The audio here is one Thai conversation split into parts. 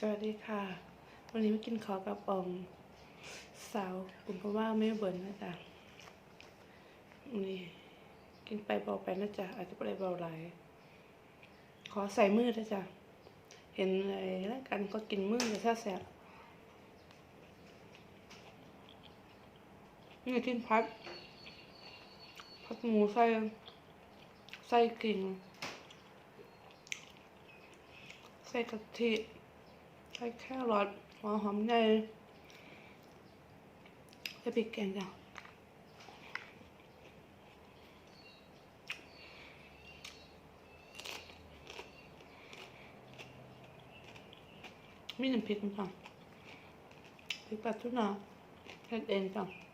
สวัสดีค่ะ วันนี้มากินข้าวกับออมสาวกลุ่มพว่าไม่เบิ่นนะจ๊ะนี่กินไปเบาไปนะจ๊ะอาจจะไม่ได้เบาหลายขอใส่มือนะจ๊ะเห็นอะไรแล้วกันก็กินมือจะแซ่บนี่กินพัดพัดหมูใส่ใส่กิ่งใส่กะทิ ใช้แครอทหัวหอมใหญ่ใส่พริดแกงจ้ะมีน้ำพริกมั้งจ้ะพริกปลาทูน่าเฮ็ดเองจ้ะ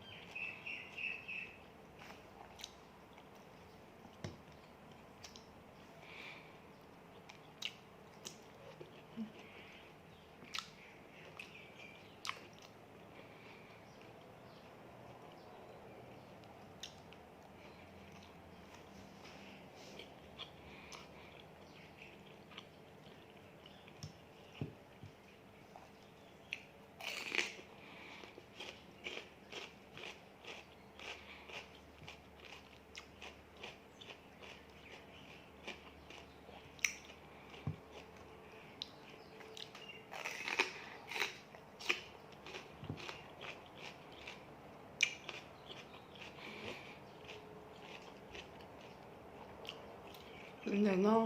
เป็นไงเนาะ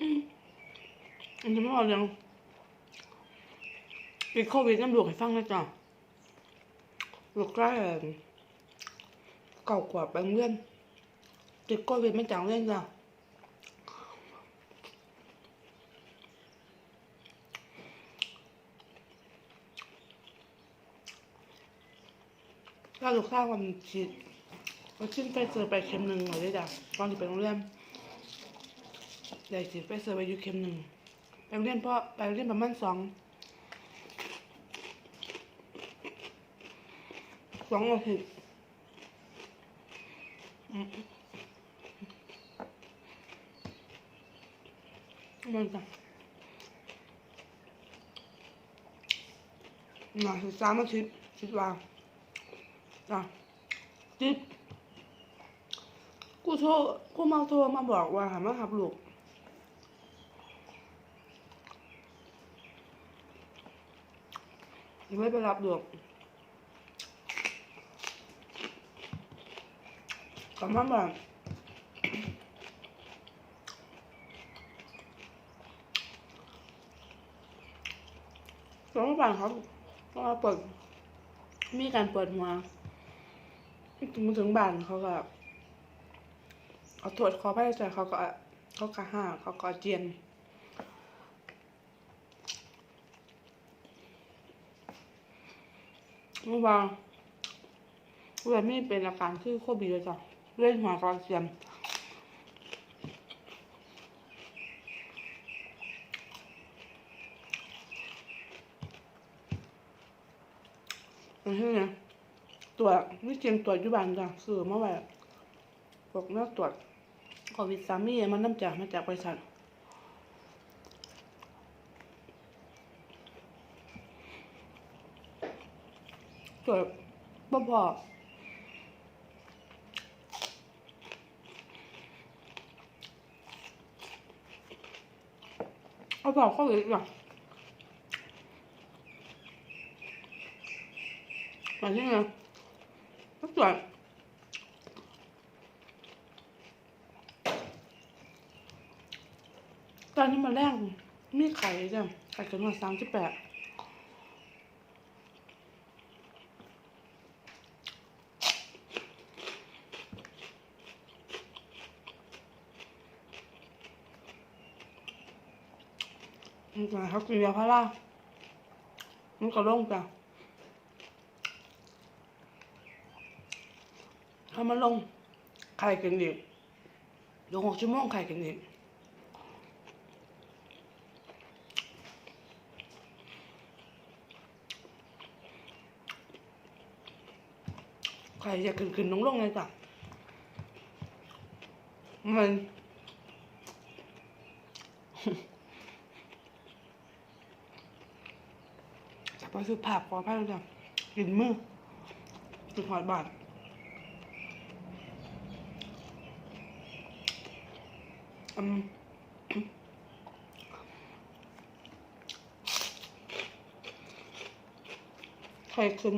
อืมอันนี้ไม่เอายังติดโควิดน้ำหลวง กใกล้เก่ากว่าไปเรียนติดโควิดไม่จังเล่นจ้ะถ้าลูกค้นไฟเซอร์ไปเข็มหนึ่งหน่อยได้จ้ะตอนที่ไปโรงเรียนใหญ่ฉีดไฟเซอร์ไปอยู่เข็มหนึ่งไปโรงเรียนเพราะไปโรงเรียนประมาณสองสองอาทิตย์อืมมันจ้ะหน่อยสิบสามอาทิตย์คิดว่าจ้ะจิ๊บ กูโทรกูมาโทรมาบอกว่าหามาหับลูกยังไม่ไปรับลูกกลับมาบ้านกลับมาบ้านครับก็เปิดมีการเปิดหัวถึงมาถึงบ้านเขาก็ เอาตรวจคอพายใจเขาก็เขาก็ห้าเขาก็เจียนเมื่อวานเวลาไม่เป็นอาการคือโควิเลยจ้ะเล่นหัวกระเทียมอันนี้นะตรวจนี่เจียงตรวจยุบานจ้ะซื้อมาไว้พวกนักตรวจ โควิดสามีมันน้ำจากมาจากบริษัทตรวจบ่พอเอาบอกเขาเลยว่ะมาที่ไงก็ตรว ตอนนี้มาแรกมีไข่จ้ะไข่จำนวนสามสิบแปดนี่จ้ะเขากินยาพารามันก็ลงจ้ะถ้ามันลงไข่กินอีกลงหกชั่วโมงไข่กินอีก ใครจะขึ้นๆลงๆไงจ้ะมันจะไปซื้อผักขอพายจ้ะกินมือกินหอยบาดอืมไข่ขึ้น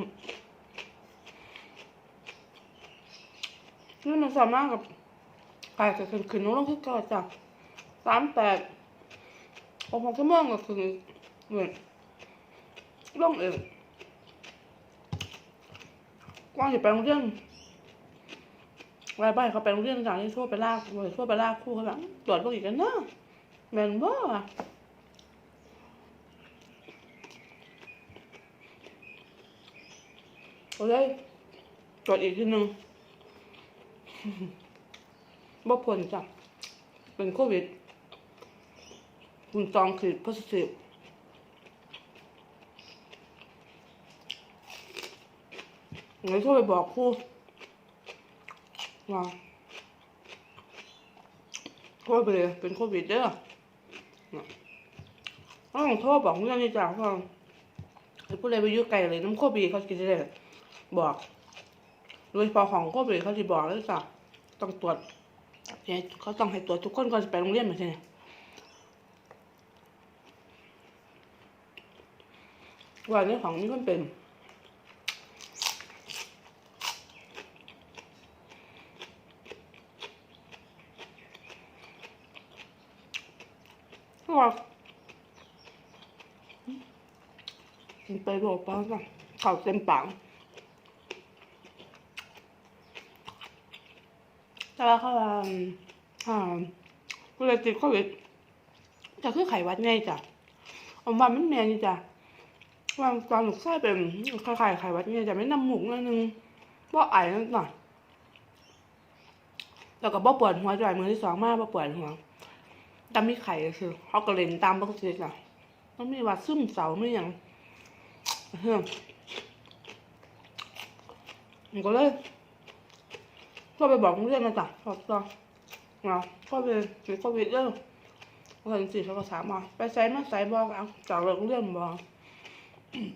นี่มันสามารถกับไข่กับขึ้นขึ้นน้องลงที่เก่าจ้ะสามแปดหกหกชั่วโมงก็คือเหมือนลงเองกว้างอยู่ไปโรงเรียนวายบ้านเขาไปโรงเรียนจากที่ทั่วไปลากเลยทั่วไปลากคู่เขาแบบตรวจโรคอีกกันเนาะแมนบ่อะก็เลยตรวจอีกทีหนึ่ง บ่ผลจ้ะเป็นโควิดคุณจองขีด positive เลยโทรไปบอกครูว่าโทรไปเลยเป็นโควิดเด้อต้องโทรบอกเรื่องนี้จ้ะเพราะไอ้ผู้ใดไปยุ่ไกลเลยน้ำโควิดเขากินได้บอก โดยเฉพาะของโควิดเขาจะบอกเลยจ้ะต้องตรวจเนี่ยเขาต้องให้ตรวจทุกคนก่อนจะไปโรงเรียนเหมือนกันว่าเรื่องของนี่มันเป็นว่ากินไปบอกป้าจ้ะเข่าเต็มปาก แต่ว่าเขาว่าอ่ากูเลยติดโควิดจะคือไขวัดไงจ้ะเอาวันมันแมนนี่จ้ะว่าตอนหนูไส้เป็นคล้ายๆไขวัดไงจะไม่น้ำหมูกนิดนึงบ่ไอนิดหน่อยแล้วก็บ่ปวดหัวจ่อยมือที่สองมากบ่ปวดหัวแต่มีไข่ก็คือเขาก็เล่นตามปกติจ้ะมันมีว่าซึมเศร้าไม่อย่างเฮ้ยมันก็เลย ก็ไปบอกโรงเรียนมาจ้ะขอบจ้ะเอาก็ไปติดโควิดเด้อวันสี่เขาก็ถามมาไปใส่มาใส่บอกเอาจากโรงเรียนบอก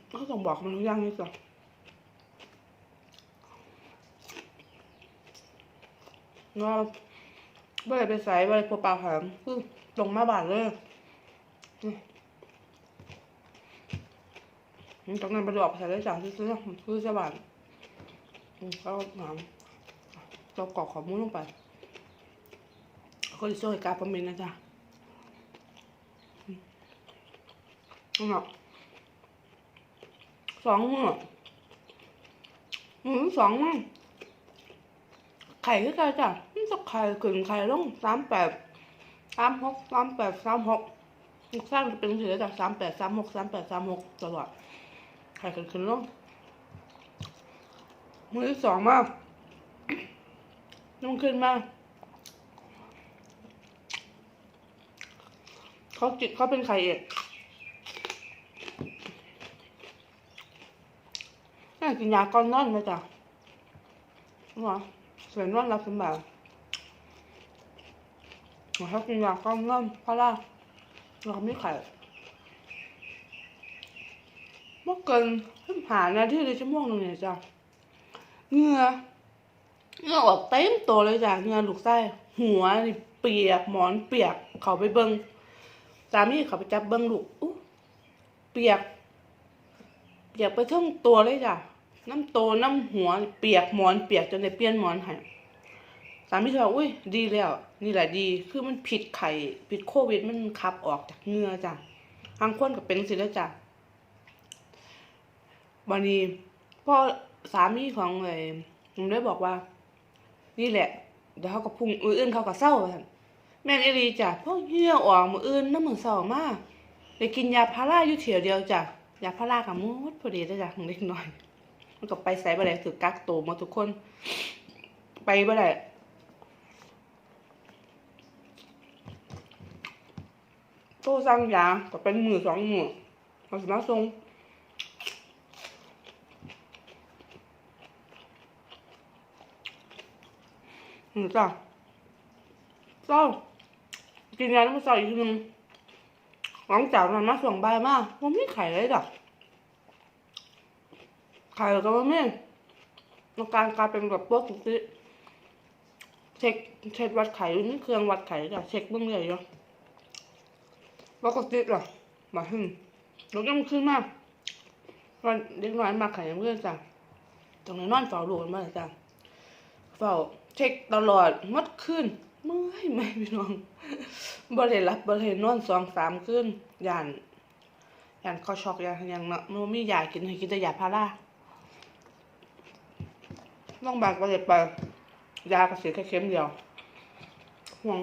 เขาต้องบอกมันทุกอย่างนี่จ้ะเนาะไม่ได้ไปใส่ไม่ได้พบปลาหามคือลงมาบาทเลยอืมจากนั้นไปดูออกไปใส่ได้จ้ะซื้อๆคือจะบาทอืมเขาถาม เรากรอกขอมูลลงไปก็จะช่วยการประเมินนะจ๊ะนั่นแหละสองมื้อมือสองมือไข่คือกันจ้ะมันจะไข่ขึ้นไข่ลงสามแปดสามหกสามแปดสามหกสร้างเป็นเสือจากสามแปดสามหกสามแปดสามหกตลอดไข่ขึ้นขึ้นลงมือที่สองมาก นุ่งขึ้นมาก เขาจิตเขาเป็นไข่เอกน่ากินยาก่อนนอนไหมจ๊ะหัวเสียนนอนรับสมบายหัวเขากินยาก่อนนอนเพราะว่าเราไม่ไข่เมื่อเกินหานาทีเลยชั่วโมงหนึงเนี่ยจ้ะเหงื่อ เงือออกเต็มตัวเลยจ้ะเงือลูกไส้หัวนี่เปียกหมอนเปียกเขาไปเบิงสามีเขาไปจับเบิงลูกอู้เปียก เปียกไปทั้งตัวเลยจ้ะน้ำโตน้ำหัวเปียกหมอนเปียกจนได้เปลี่ยนหมอนให้สามีเขาบอกอุ้ยดีแล้ว นี่แหละดี คือมันผิดไข่ผิดโควิดมันขับออกจากเงือจ้ะทางคนก็เป็นสิแล้วจ้ะวันนี้พ่อสามีของไอ้ผมได้บอกว่า นี่แหละ เดี๋ยวเขาก็พุ่งมืออื่นเขาก็เศร้าท่านแม่นเอหลีจ้ะเพราะเหงื่อออกมืออื่นน้ำมือเศร้ามากไปกินยาพาราอยู่เถียวเดียวจ้ะยาพารากับมูดพอดีเลยจ้ะของเล็กน้อยมันก็ไปใส่บ่ได้ถือกักโตมาทุกคน ไปบ่ได้โตสั่งยาก็เป็นมือสองมือเขาสิมาส่ง อืมจ้ะเศร้ากินยาแล้วมใส่อีกทีนึงหลังจากนั้นมาส่งใบายมากผมไม่ไข่เลยจ้ะไข่ก็ว่าแม่อาการกลายเป็นแบบปกติเช็คเช็ควัดไข่นี่เครื่องวัดไข่จ้ะเช็คเบื้องเลยอยู่ปกติเหรอมาหึ่มลดยังขึ้นมากวันเด็กน้อยมาไข่ยังเพื่อนจ้ะตรงนี้นอนเฝ้าลูกกันมาเลยจ้ะเฝ้า เช็คตลอดหมดคืนเมื่อยไหมพี่น้องบ่ได้รับบ่ได้นอนสองสามคืนย่านย่านคอช็อกย่านยังเนาะมันบ่มียากินให้กินแต่ยาพาราน้องบาก็เลไปยากระสีแค่เข็มเดียวห่วง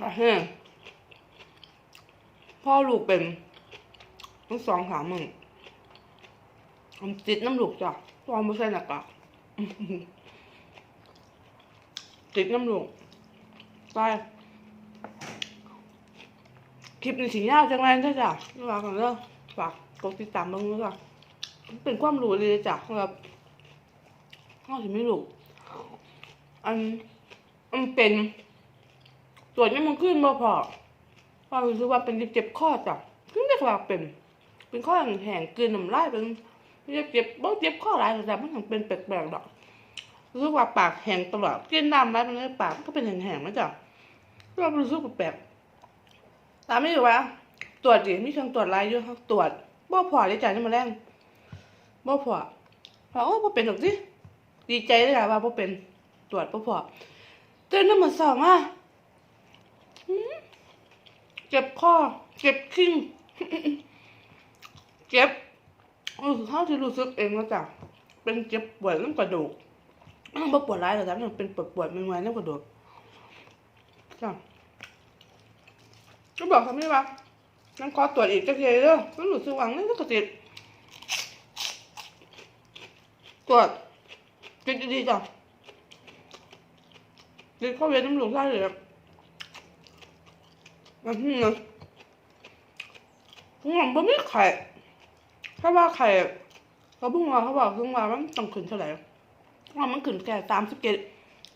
มาแห้พ่อลูกเป็นทั้งสองสามหมื่น ผมติดน้ำลูกจ้ะเพราะว่าไม่ใช่หนักอะติดน้ำลูกไปคลิปในสียาวจังเลยจ้ะจ้ะนี่ว่ากันเด้อฝากกดติดตามบ้างด้วยจ้ะเป็นความรู้เลยจ้ะสำหรับข้าวที่ไม่รู้อันมันเป็นตรวจยังมันขึ้นบ่พอพอรู้สึกว่าเป็นเจ็บคอจ้ะขึ้นได้ว่าเป็น เป็นข้อแห้งๆกลืนน้ำลายเป็น จ็บเจ็บบ่เจ็บข้อหลายแต่มันยังเป็นแปลกๆดอกรู้ว่าปากแห้งตลอดกินน้ำไรมันเลยปากก็เป็นแห้งๆนะจ้ะก็รู้สึกแปลกๆตามไม่อยู่ว่าตรวจดิมีเครื่องตรวจอะไรอยู่เขาตรวจบ่พอได้จ่ายนี่มาแรงบ่พอพอโอ้บ่เป็นหรอกสิดีใจเลยล่ะว่าบ่เป็นตรวจบ่พอตื่นน้ำมันสองอะเจ็บคอเจ็บคิ้งเจ็บ ออเท่าที่รู้สึกเองแล้วจ้ะเป็นเจ็บปวดน้ำกระดูกอ้าวบ่ปวดร้ายหรอกจ้ะมันเป็นปวดปวดๆเมื่อยน้ำกระดูกจ้ะก็บอกเขาไม่ว่านั่งขอตรวจอีกจะเคยเด้อมันรู้สึกว่านี่ก็ติดตรวจติดดีๆจ้ะติดเข้าเวรน้ำหลวงได้เลยอะอันนี้นะผมว่าบ่มีไข่ ถ้าว่าไข่เขาเพิ่งมาเขาบอกเพิ่งว่ามันต้องขึ้นเท่าไหร่ว่ามันขึ้นแค่สามสิบเจ็ด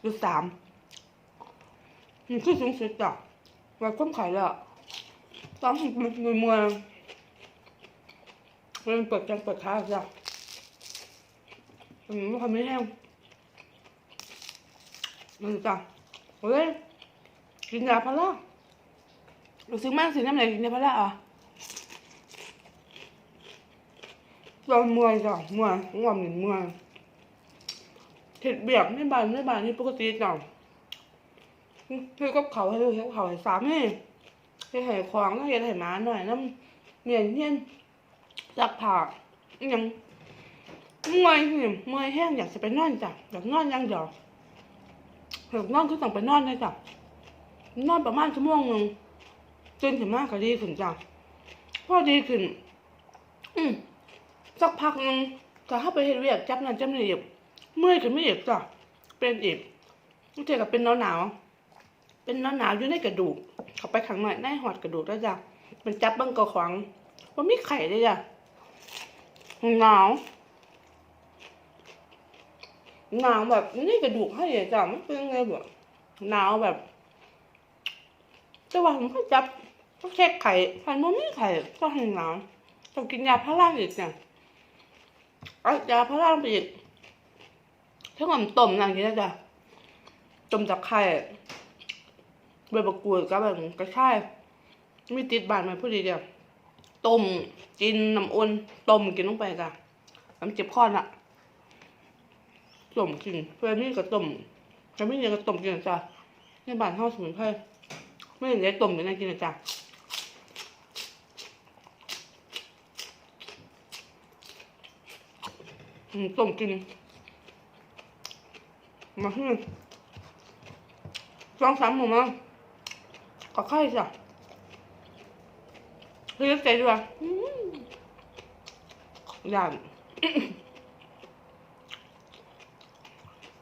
หรือสามมันขึ้นสูงสุดจ้ะวัดความไข่ล้วตอนมือมือมือมันเปิดจังเปิดขาจ้ะมันไม่ทำไม่แห้งมันจ้ะโอ้ยกินยาพารารู้สึกมากสิน้ำไหนกินยาพาราอะ ตอนเมื่อยจ้ะเมื่อยง่วงหนึ่งเมื่อยเห็ดเบียบไม่บานไม่บานนี่ปกติจ้ะคือกับเขาให้ดูให้เขาให้สามนี่เฮ็ดให้ของแล้วเฮ็ดให้หมาหน่อยน้ำเมียนเฮียนจักผากยังเมื่อยหิมเมื่อยแห้งอยากจะไปนอนจ้ะอยากนอนยังเดียวอยากนอนก็ต้องไปนอนเลยจ้ะนอนประมาณชั่วโมงหนึ่งจนถึงมากก็ดีขึ้นจ้ะพอดีขึ้น อืม สักพักนึงก็เข้าไปเฮ็ดเวียกจับนั่นจับนี่อีกเมื่อยขึ้นไม่อีกจ้ะเป็นอีกนี่เท่กับเป็นหนาวๆเป็นหนาวหนาวอยู่ในกระดูก เขาไปข้างในในหอดกระดูกแล้วจ้ะมันจับบังกระขวางว่ามีไข่เลยจ้ะหนาวหนาวแบบนี่กระดูกให้เลยจ้ะมันเป็นไงแบบหนาวแบบแต่ว่าผมก็จับก็แค่ไข่ไข่มันมีไข่ก็ให้หนาวต้องกินยาพาราอีกจ้ะเอายาพาราไปอีกถ้าผมต้มนั่นกินได้จ้ะต้มจากไข่ใบมะกรูดกับแบบกระชายมีติดบานมาพอดีเดียวต้มกินน้ำอุ่นต้มกินลงไปจ้ะน้ำเจ็บคอน่ะต้มกินเพื่อนนี่ก็ต้มจะไม่เรียก็ต้มกินจ้ะในบ้านห้าสมุนไพรไม่เห็นได้ต้มอยู่นะกินจ้ะอืม ต้มกินมาฮึสองสามหมูมั้ง có khai rồi Thì nó chạy rồi Làm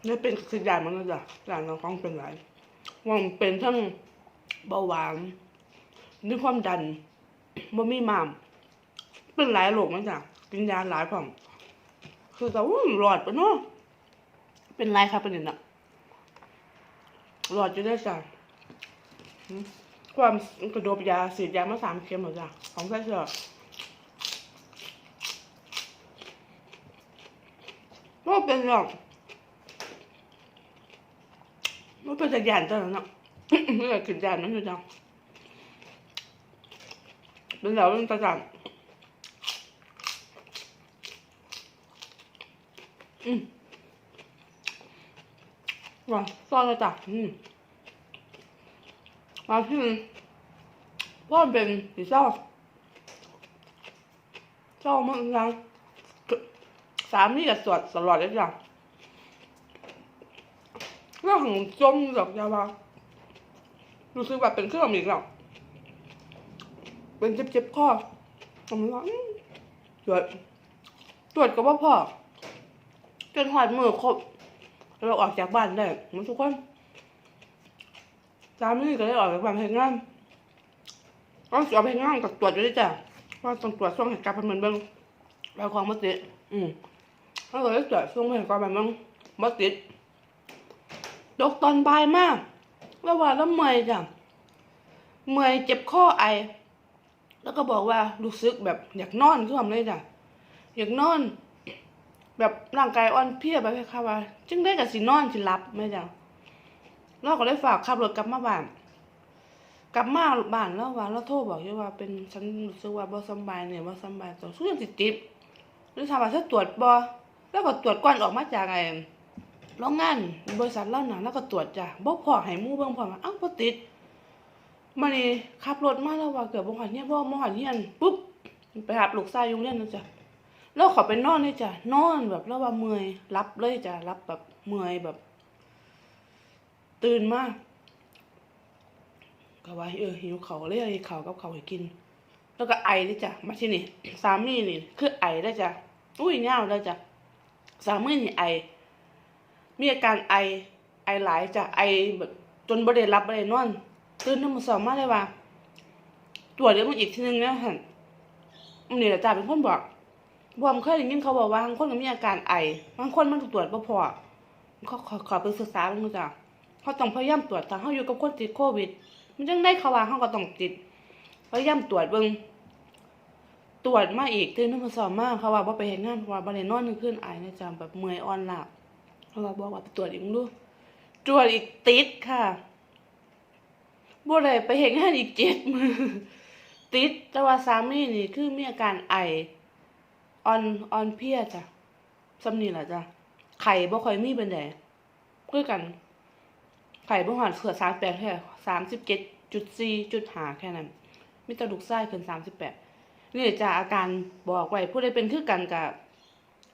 นี่เป็นขยายมันนะจ๊ะหลานน้องท้องเป็นไรว่ามันเป็นทั้งเบาหวานด้วยความดันบ่มีมาม เป็นหลายโรคนะจ๊ะกินยาหลายผม คือแต่ว่าหลอดปะเนาะเป็นไรครับเป็นเนี่ยนะหลอดจะได้จ้ะความกระโดบยาสีดยามาสามเข็มหมดจ้ะของไส้เสือก็เป็นหรอกไมันเป็นจากยานตัวนั้นเนาะไม่ได้ขึ้นยานมันอยู่จังเป็นแล้วเป็นประจำ อืมว่ะซอยเลยจ้ะอืมมาที่นี่พ่อเป็นสีเศร้าเศร้ามากยังสามนี่กับสวดตลอดเลยจ้ะเรื่องของจมดอกยาวารู้สึกว่าเป็นเครื่องอีกแล้วเป็นเจ็บๆข้อผมว่าอืมตรวจตรวจก็ว่าพ่อ จนหอดมือครบเราออกจากบ้านได้มันทุกคนสามนี่ก็ได้ออกจากบ้านเฮ็ดงานต้องสอบเฮ็ดงานกับตรวจด้วยจ้ะว่าต้องตรวจส่วงให้กลับไปเหมือนเบิ่งเราของบ่ติดอืมเราก็เลยตรวจส่วงให้กลับไปเบิ่งบ่ติดดกตอนบ่ายมากแล้วว่าแล้วเมื่อยจ้ะเมื่อยเจ็บข้อไอ แล้วก็บอกว่ารู้สึกแบบอยากนอนคือทำเลยจ้ะอยากนอน แบบร่างกายอ่อนเพลียแบบค่ะว่า จึงได้กับสินอนสิหลับไม่จ้ะเราก็เลยฝากขับรถกลับมาบ้าน กลับมาบ้านแล้วว่าเราโทรบอกอยู่ว่าเป็นฉันรู้สึกว่าบ่สบายเนี่ยบ่สบายตัวสู้ยังติดติดหรือถามว่าเธอตรวจบ่แล้วก็ตรวจก่อนออกมาจากไอ้โรงงานบริษัทเล่าหนังแล้วก็ตรวจจ้ะบ่พอให้มู่เบิ่งพอมว่าอ้าวบ่ติดมานี่ขับรถมาแล้วว่าเกือบบ่ฮอดเฮียบ่บ่ฮอดเฮียนปุ๊บไปหาลูกชายอยู่โรงเรียนนั่นจ้ะ แล้วเขอไปนอนเลยจ้ะนอนแบบแล้วว่าเมื่อยรับเลยจ้ะรับแบบเมื่อยแบบ ตื่นมากก็ว่าเออหิวเขาเลยเอาเขากับเขาให้กิน แล้วก็ไอเลยจ้ะมาที่นี่สามีนี่ คือไอได้จ้ะอุ้ยเงาวได้จ้ะสามีนี่ไอ มีอาการไอ ไอหลายจ้ะไอแบบจนบ่ได้รับบ่ได้นอน ตื่นน้ำมาสองมาเลยว่าตรวจเดี๋ยวมันอีกทีนึงนะฮะมันนี่แหละจ้ะเป็นคนบอก บวมเคยได้ยินเขาบอกว่าบางคนก็มีอาการไอบางคนมันถูกตรวจบ่พอเขาขอขอไปศึกษาเบิ่งจ้ะเขาต้องพยายามตรวจถ้าเขาอยู่กับคนติดโควิด มันจังได้เขาว่าเขาก็ต้องติดพยายามตรวจเบิ่งตรวจมาอีกตื่นขึ้นมาสอบมากเขาว่าบ่ไปเฮ็ดงานว่าบ่ได้นอนกลางคืนไอนะจ๊ะแบบเมื่อยอ่อนหล้าเขาว่าบอกว่าไปตรวจอีกมึงดูตรวจอีกติดค่ะบ่ได้ไปเฮ็ดงานอีกเจ็ดมือติดแต่ว่าสามีนี่คือมีอาการไอ ออนออนเพียจ้ะสำนีล่ะจ้ะไข่บ่ค่อยมีเป็นไดคือกัน ไข่บ่หอดเสือสามแปดแค่สามสิบเจ็ดจุดสี่จุดหาแค่นั้นมีต่ลูกไส้ขึ้นสามสิบแปดนี่จ้ะอาการบอกไว้ผู้ใดเป็นคือกันกับ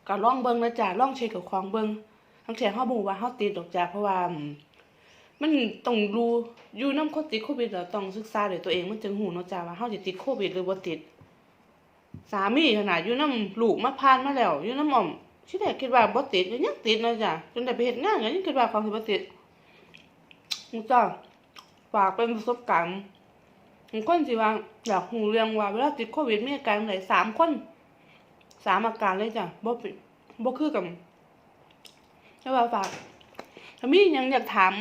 ก็ลองเบิงนะจ้ะลองเช็คกับของเบิงทั้งแท้เฮาบูว่าเฮาติดดอกจ้ะเพราะว่ามมันต้องรู้อยู่นำคติดโควิดแล้วต้องศึกษาด้วยตัวเองมันจึงฮู้เนาะจ้ะว่าเฮาติดโควิดหรือบ่ติด สามีขนาดอยู่น้ำลูกมาพานมาแล้วอยู่น้ำหม่อมที่แรกคิดว่าบ่ติดก็ยังติดเนะจ้ะจนได้ไปเฮ็ดงานก็ยังคิดว่าของสิบ่ติดนี่จ้ะฝากเป็นประสบการณ์คนสิว่าอยากรู้เรื่องว่าเวลาติดโควิดมีอาการจั่งใดสามคนสามอาการเลยจ้ะบ่บ่คือกันแล้วว่าฝากถ้ามียังอยากถาม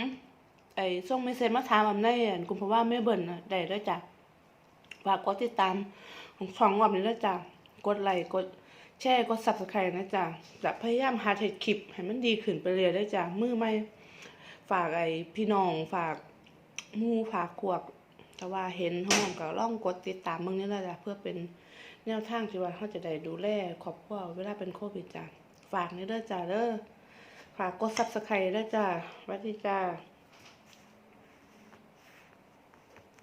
ไอ้ส่งเมสเซจมาถามอำในอันกลุ่มเพราะว่าแม่เบิ่นนะได้เด้อจ้ะฝากกดติดตาม ของช่องรอบนี้นะจ๊ะกดไลค์กดแชร์กด subscribe นะจ๊ะจะพยายามหาเทคคลิปให้มันดีขึ้นไปเรื่อยได้จ้ะมือไม่ฝากไอพี่น้องฝากมูฝากขวก แต่ว่าเห็นห้องก็ล่องกดติดตามมึงนี่แหละจ้ะเพื่อเป็นแนวทางที่ว่าเขาจะได้ดูแลครอบครัวเวลาเป็นโควิดจ้ะฝากนี่เด้อจ้ะเด้อฝากกด subscribe ด้จ้ะวัสดีจ้า